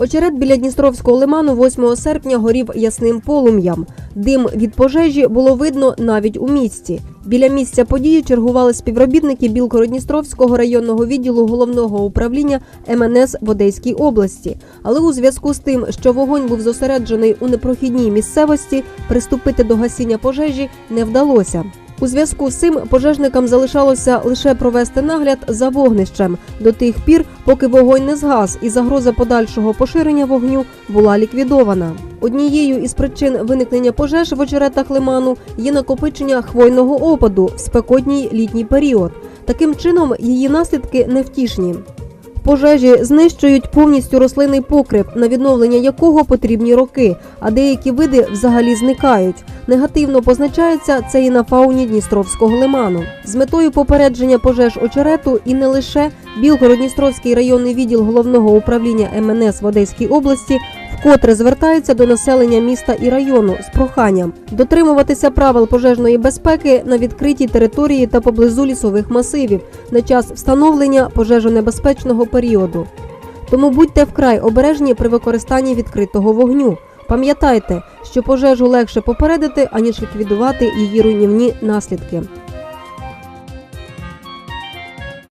Очерет біля Дністровського лиману 8 серпня горів ясним полум'ям. Дим від пожежі було видно навіть у місті. Біля місця події чергували співробітники Білгород-Дністровського районного відділу головного управління МНС в Одеській області. Але у зв'язку з тим, що вогонь був зосереджений у непрохідній місцевості, приступити до гасіння пожежі не вдалося. У зв'язку з цим пожежникам залишалося лише провести нагляд за вогнищем до тих пір, поки вогонь не згас і загроза подальшого поширення вогню була ліквідована. Однією із причин виникнення пожеж в очеретах лиману є накопичення хвойного опаду в спекотній літній період. Таким чином, її наслідки невтішні. Пожежі знищують повністю рослинний покрив, на відновлення якого потрібні роки, а деякі види взагалі зникають. Негативно позначається це і на фауні Дністровського лиману. З метою попередження пожеж очерету і не лише Білгород-Дністровський районний відділ головного управління МНС в Одеській області вкотре звертається до населення міста і району з проханням дотримуватися правил пожежної безпеки на відкритій території та поблизу лісових масивів на час встановлення пожежонебезпечного періоду. Тому будьте вкрай обережні при використанні відкритого вогню. Пам'ятайте, що пожежу легше попередити, аніж ліквідувати її руйнівні наслідки.